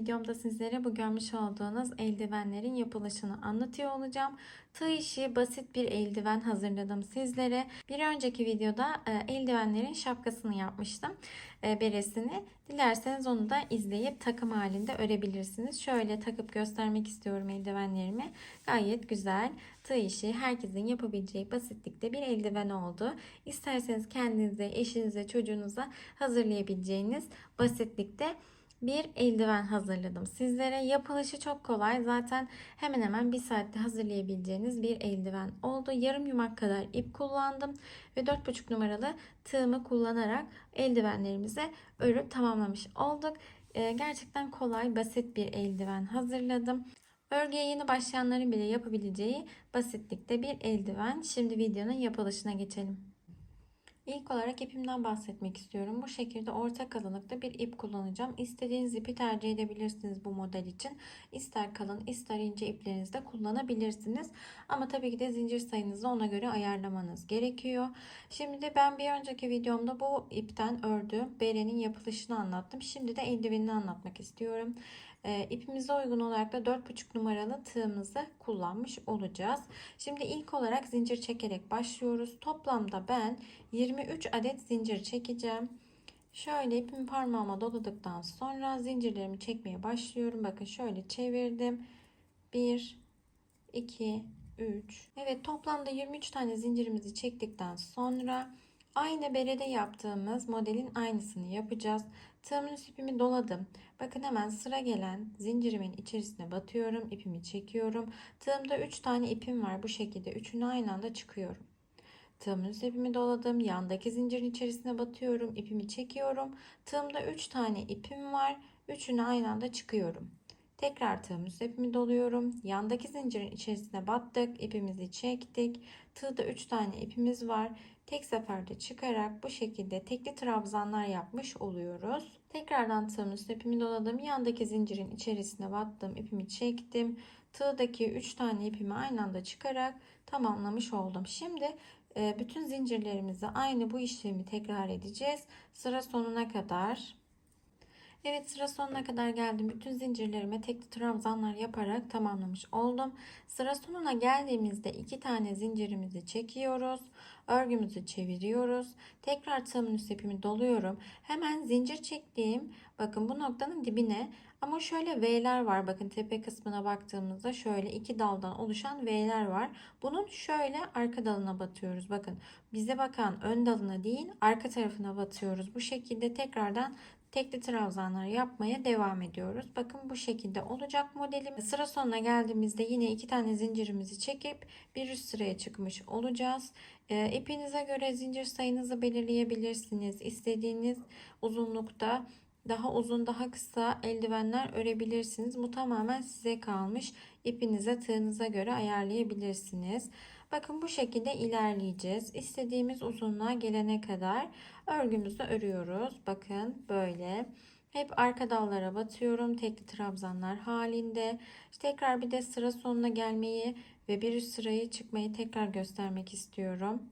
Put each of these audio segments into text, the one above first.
videomda sizlere bu görmüş olduğunuz eldivenlerin yapılışını anlatıyor olacağım. Tığ işi basit bir eldiven hazırladım sizlere. Bir önceki videoda e, eldivenlerin şapkasını yapmıştım. E, beresini. Dilerseniz onu da izleyip takım halinde örebilirsiniz. Şöyle takıp göstermek istiyorum eldivenlerimi. Gayet güzel. Tığ işi herkesin yapabileceği basitlikte bir eldiven oldu. İsterseniz kendinize, eşinize, çocuğunuza hazırlayabileceğiniz basitlikte bir eldiven hazırladım sizlere. Yapılışı çok kolay. Zaten hemen hemen bir saatte hazırlayabileceğiniz bir eldiven oldu. Yarım yumak kadar ip kullandım ve 4,5 numaralı tığımı kullanarak eldivenlerimize örüp tamamlamış olduk. Ee, gerçekten kolay, basit bir eldiven hazırladım. Örgüye yeni başlayanların bile yapabileceği basitlikte bir eldiven. Şimdi videonun yapılışına geçelim. İlk olarak ipimden bahsetmek istiyorum. Bu şekilde orta kalınlıkta bir ip kullanacağım. İstediğiniz ipi tercih edebilirsiniz bu model için. İster kalın ister ince iplerinizi kullanabilirsiniz. Ama tabii ki de zincir sayınızı ona göre ayarlamanız gerekiyor. Şimdi ben bir önceki videomda bu ipten ördüğüm berenin yapılışını anlattım. Şimdi de eldivenini anlatmak istiyorum. E, ipimize uygun olarak da 4,5 numaralı tığımızı kullanmış olacağız. Şimdi ilk olarak zincir çekerek başlıyoruz. Toplamda ben 23 adet zincir çekeceğim. Şöyle ipimi parmağıma doladıktan sonra zincirlerimi çekmeye başlıyorum. Bakın şöyle çevirdim. 1 2 3 Evet toplamda 23 tane zincirimizi çektikten sonra aynı berede yaptığımız modelin aynısını yapacağız. Tığımın ipimi doladım. Bakın hemen sıra gelen zincirimin içerisine batıyorum. ipimi çekiyorum. Tığımda 3 tane ipim var. Bu şekilde üçünü aynı anda çıkıyorum. Tığımın ipimi doladım. Yandaki zincirin içerisine batıyorum. ipimi çekiyorum. Tığımda 3 tane ipim var. Üçünü aynı anda çıkıyorum. Tekrar tığımın ipimi doluyorum. Yandaki zincirin içerisine battık. ipimizi çektik. Tığda 3 tane ipimiz var. Tek seferde çıkarak bu şekilde tekli trabzanlar yapmış oluyoruz. Tekrardan tığımın ipimi doladım. Yandaki zincirin içerisine battım. ipimi çektim. Tığdaki 3 tane ipimi aynı anda çıkarak tamamlamış oldum. Şimdi e, bütün zincirlerimizi aynı bu işlemi tekrar edeceğiz. Sıra sonuna kadar. Evet sıra sonuna kadar geldim. Bütün zincirlerime tekli trabzanlar yaparak tamamlamış oldum. Sıra sonuna geldiğimizde iki tane zincirimizi çekiyoruz. Örgümüzü çeviriyoruz. Tekrar tığımın üst ipimi doluyorum. Hemen zincir çektiğim bakın bu noktanın dibine ama şöyle V'ler var. Bakın tepe kısmına baktığımızda şöyle iki daldan oluşan V'ler var. Bunun şöyle arka dalına batıyoruz. Bakın bize bakan ön dalına değil arka tarafına batıyoruz. Bu şekilde tekrardan tekli trabzanlar yapmaya devam ediyoruz. Bakın bu şekilde olacak modelim. Sıra sonuna geldiğimizde yine iki tane zincirimizi çekip bir üst sıraya çıkmış olacağız. E, ipinize göre zincir sayınızı belirleyebilirsiniz. İstediğiniz uzunlukta daha uzun daha kısa eldivenler örebilirsiniz. Bu tamamen size kalmış. İpinize tığınıza göre ayarlayabilirsiniz. Bakın bu şekilde ilerleyeceğiz. İstediğimiz uzunluğa gelene kadar örgümüzü örüyoruz. Bakın böyle. Hep arka dallara batıyorum. Tekli trabzanlar halinde. Tekrar bir de sıra sonuna gelmeyi ve bir üst sırayı çıkmayı tekrar göstermek istiyorum.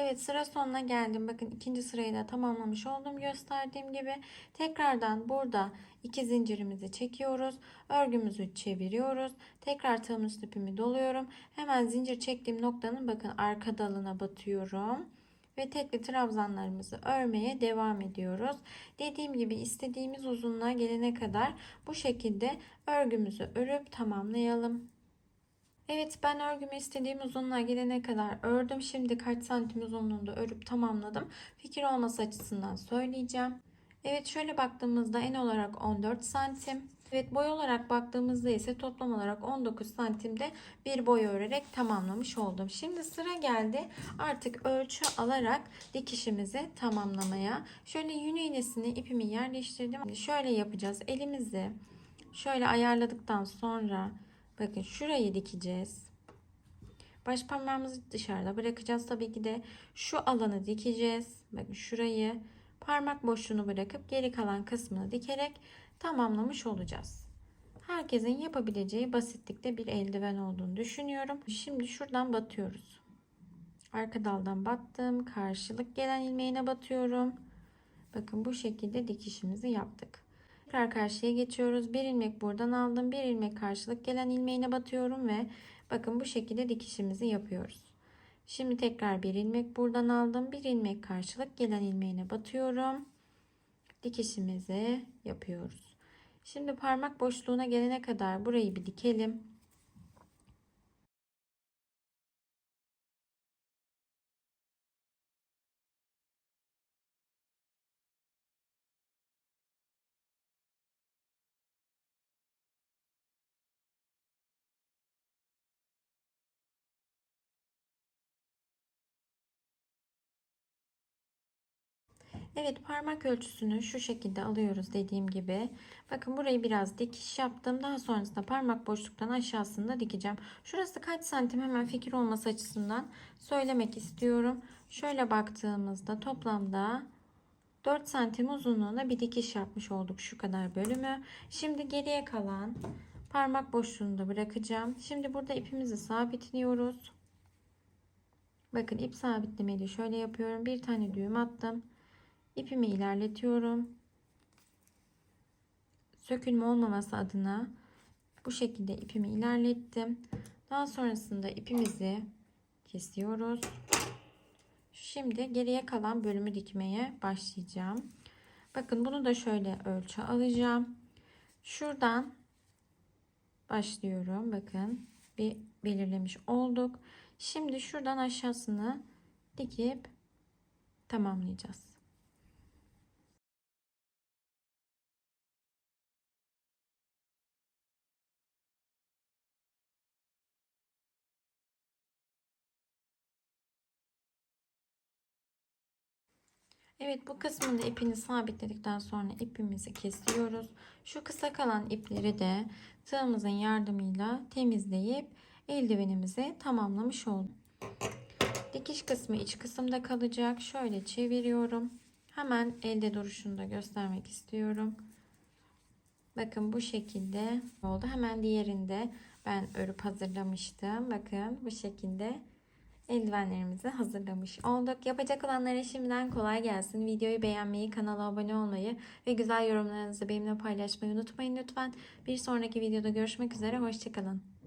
Evet sıra sonuna geldim. Bakın ikinci sırayı da tamamlamış oldum gösterdiğim gibi. Tekrardan burada iki zincirimizi çekiyoruz. Örgümüzü çeviriyoruz. Tekrar tığımın ipimi doluyorum. Hemen zincir çektiğim noktanın bakın arka dalına batıyorum. Ve tekli trabzanlarımızı örmeye devam ediyoruz. Dediğim gibi istediğimiz uzunluğa gelene kadar bu şekilde örgümüzü örüp tamamlayalım. Evet ben örgümü istediğim uzunluğa gelene kadar ördüm. Şimdi kaç santim uzunluğunda örüp tamamladım. Fikir olması açısından söyleyeceğim. Evet şöyle baktığımızda en olarak 14 santim. Evet boy olarak baktığımızda ise toplam olarak 19 santimde bir boy örerek tamamlamış oldum. Şimdi sıra geldi artık ölçü alarak dikişimizi tamamlamaya. Şöyle yün iğnesini ipimi yerleştirdim. Şöyle yapacağız. Elimizi şöyle ayarladıktan sonra bakın şurayı dikeceğiz. Baş parmağımızı dışarıda bırakacağız. Tabii ki de şu alanı dikeceğiz. Bakın şurayı parmak boşluğunu bırakıp geri kalan kısmını dikerek tamamlamış olacağız. Herkesin yapabileceği basitlikte bir eldiven olduğunu düşünüyorum. Şimdi şuradan batıyoruz. Arka daldan battım. Karşılık gelen ilmeğine batıyorum. Bakın bu şekilde dikişimizi yaptık. Tekrar karşıya geçiyoruz. Bir ilmek buradan aldım. Bir ilmek karşılık gelen ilmeğine batıyorum ve bakın bu şekilde dikişimizi yapıyoruz. Şimdi tekrar bir ilmek buradan aldım. Bir ilmek karşılık gelen ilmeğine batıyorum. Dikişimizi yapıyoruz. Şimdi parmak boşluğuna gelene kadar burayı bir dikelim. Evet parmak ölçüsünü şu şekilde alıyoruz dediğim gibi. Bakın burayı biraz dikiş yaptım. Daha sonrasında parmak boşluktan aşağısında dikeceğim. Şurası kaç santim hemen fikir olması açısından söylemek istiyorum. Şöyle baktığımızda toplamda 4 santim uzunluğunda bir dikiş yapmış olduk şu kadar bölümü. Şimdi geriye kalan parmak boşluğunu da bırakacağım. Şimdi burada ipimizi sabitliyoruz. Bakın ip sabitlemeyi şöyle yapıyorum. Bir tane düğüm attım. İpimi ilerletiyorum. Sökülme olmaması adına bu şekilde ipimi ilerlettim. Daha sonrasında ipimizi kesiyoruz. Şimdi geriye kalan bölümü dikmeye başlayacağım. Bakın bunu da şöyle ölçü alacağım. Şuradan başlıyorum. Bakın bir belirlemiş olduk. Şimdi şuradan aşağısını dikip tamamlayacağız. Evet bu kısmında ipini sabitledikten sonra ipimizi kesiyoruz. Şu kısa kalan ipleri de tığımızın yardımıyla temizleyip eldivenimizi tamamlamış oldum. Dikiş kısmı iç kısımda kalacak. Şöyle çeviriyorum. Hemen elde duruşunu da göstermek istiyorum. Bakın bu şekilde oldu. Hemen diğerinde ben örüp hazırlamıştım. Bakın bu şekilde eldivenlerimizi hazırlamış olduk. Yapacak olanlara şimdiden kolay gelsin. Videoyu beğenmeyi, kanala abone olmayı ve güzel yorumlarınızı benimle paylaşmayı unutmayın lütfen. Bir sonraki videoda görüşmek üzere. Hoşçakalın.